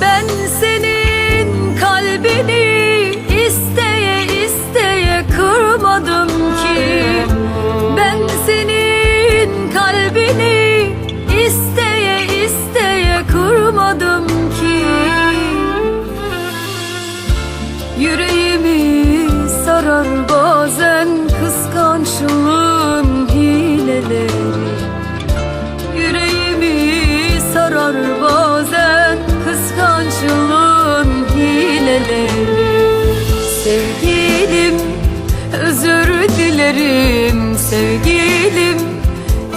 Ben senin kalbini isteye isteye kırmadım ki. Ben senin kalbini isteye isteye kırmadım ki. Yüreğimi sarar bana değilim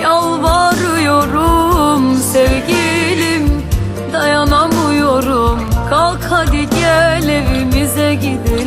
Yalvarıyorum sevgilim. Dayanamıyorum Kalk hadi gel evimize gidelim.